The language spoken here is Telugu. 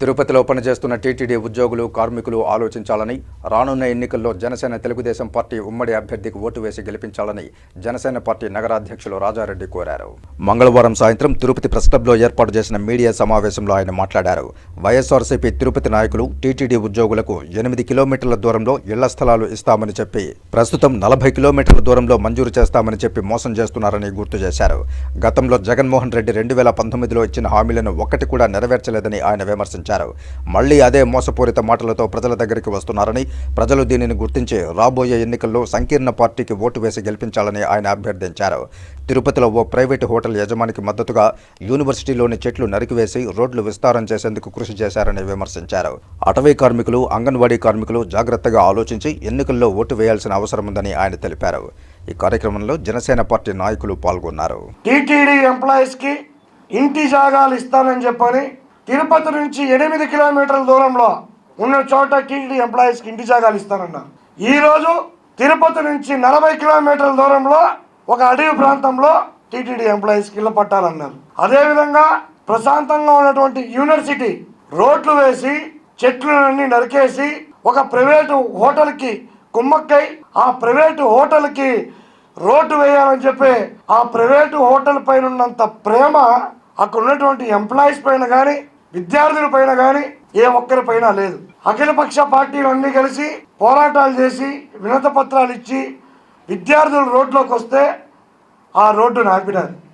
తిరుపతిలో పనిచేస్తున్న టీటీడీ ఉద్యోగులు కార్మికులు ఆలోచించాలని రానున్న ఎన్నికల్లో జనసేన తెలుగుదేశం పార్టీ ఉమ్మడి అభ్యర్థికి ఓటు వేసి గెలిపించాలని జనసేన పార్టీ నగరాధ్యక్షులు రాజారెడ్డి కోరారు. మంగళవారం సాయంత్రం తిరుపతి ప్రెస్ క్లబ్లో ఏర్పాటు చేసిన మీడియా సమావేశంలో ఆయన మాట్లాడారు. వైఎస్ఆర్సీపీ తిరుపతి నాయకులు టీటీడీ ఉద్యోగులకు ఎనిమిది కిలోమీటర్ల దూరంలో ఇళ్ళ స్థలాలు ఇస్తామని చెప్పి ప్రస్తుతం నలభై కిలోమీటర్ల దూరంలో మంజూరు చేస్తామని చెప్పి మోసం చేస్తున్నారని గుర్తు చేశారు. గతంలో జగన్మోహన్ రెడ్డి రెండు వేల పంతొమ్మిదిలో ఇచ్చిన హామీలను ఒక్కటి కూడా నెరవేర్చలేదని ఆయన విమర్శించారు. మళ్ళీ అదే మోసపూరిత మాటలతో ప్రజల దగ్గరికి వస్తున్నారని ప్రజలు దీనిని గుర్తించి రాబోయే ఎన్నికల్లో సంకీర్ణ పార్టీకి ఓటు వేసి గెలిపించాలని ఆయన అభ్యర్థించారు. తిరుపతిలో ఓ ప్రైవేటు హోటల్ యజమానికి మద్దతుగా యూనివర్సిటీలోని చెట్లు నరికివేసి రోడ్లు విస్తారం చేసేందుకు కృషి చేశారని విమర్శించారు. అటవీ కార్మికులు అంగన్వాడీ కార్మికులు జాగ్రత్తగా ఆలోచించి ఎన్నికల్లో ఓటు వేయాల్సిన అవసరం ఉందని ఆయన తెలిపారు. ఈ కార్యక్రమంలో జనసేన పార్టీ నాయకులు పాల్గొన్నారు. టీటీడీ ఎంప్లాయీస్కి ఇంటి జాగాలు ఇస్తానని చెప్పని తిరుపతి నుంచి ఎనిమిది కిలోమీటర్ల దూరంలో ఉన్న చోట టీటీడీ ఎంప్లాయీస్కి ఇంటి జాగాలు ఇస్తానన్నారు ఈ రోజు తిరుపతి నుంచి నలభై కిలోమీటర్ల దూరంలో ఒక అడవి ప్రాంతంలో టీటీడీ ఎంప్లాయీస్కి ఇళ్ళ పట్టాలన్నారు. అదేవిధంగా ప్రశాంతంగా ఉన్నటువంటి యూనివర్సిటీ రోడ్లు వేసి చెట్లన్నీ నరికేసి ఒక ప్రైవేటు హోటల్కి కుమ్మక్కై ఆ ప్రైవేటు హోటల్కి రోడ్డు వేయాలని చెప్పి ఆ ప్రైవేటు హోటల్ పైన ఉన్నంత ప్రేమ అక్కడ ఉన్నటువంటి ఎంప్లాయీస్ పైన కానీ విద్యార్థుల పైన కానీ ఏ ఒక్కరి పైన లేదు. అఖిలపక్ష పార్టీలు అన్నీ కలిసి పోరాటాలు చేసి వినత పత్రాలు ఇచ్చి విద్యార్థులు రోడ్లోకి వస్తే ఆ రోడ్డును ఆపినారు.